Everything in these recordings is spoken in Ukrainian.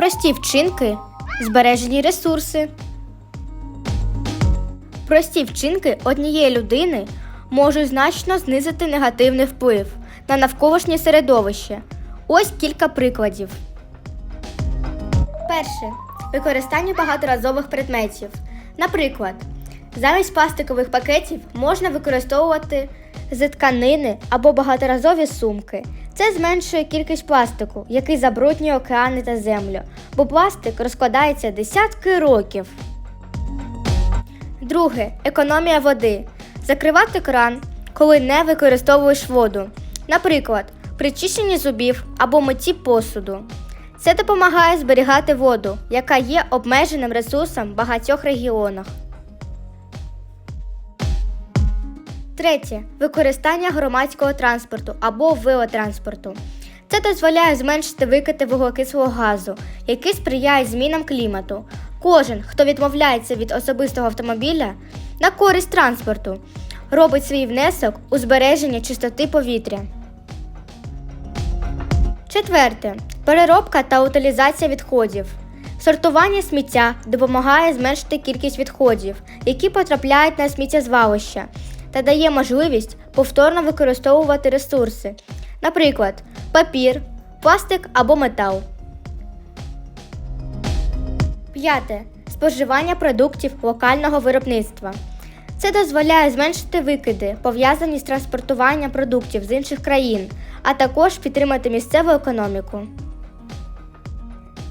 Прості вчинки, збережені ресурси. Прості вчинки однієї людини можуть значно знизити негативний вплив на навколишнє середовище. Ось кілька прикладів. Перше. Використання багаторазових предметів. Наприклад, замість пластикових пакетів можна використовувати з тканини або багаторазові сумки. Це зменшує кількість пластику, який забруднює океани та землю, бо пластик розкладається десятки років. Друге економія води. Закривати кран, коли не використовуєш воду. Наприклад, при чищенні зубів або митті посуду. Це допомагає зберігати воду, яка є обмеженим ресурсом в багатьох регіонах. Третє використання громадського транспорту або велотранспорту. Це дозволяє зменшити викиди вуглекислого газу, який сприяє змінам клімату. Кожен, хто відмовляється від особистого автомобіля на користь транспорту, робить свій внесок у збереження чистоти повітря. Четверте. Переробка та утилізація відходів. Сортування сміття допомагає зменшити кількість відходів, які потрапляють на сміттєзвалища, та дає можливість повторно використовувати ресурси, наприклад, папір, пластик або метал. П'яте. Споживання продуктів локального виробництва. Це дозволяє зменшити викиди, пов'язані з транспортуванням продуктів з інших країн, а також підтримати місцеву економіку.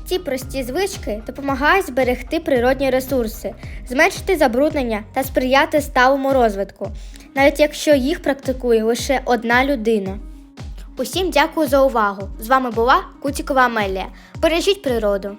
Ці прості звички допомагають зберегти природні ресурси, зменшити забруднення та сприяти сталому розвитку, навіть якщо їх практикує лише одна людина. Усім дякую за увагу! З вами була Кутікова Амелія. Бережіть природу!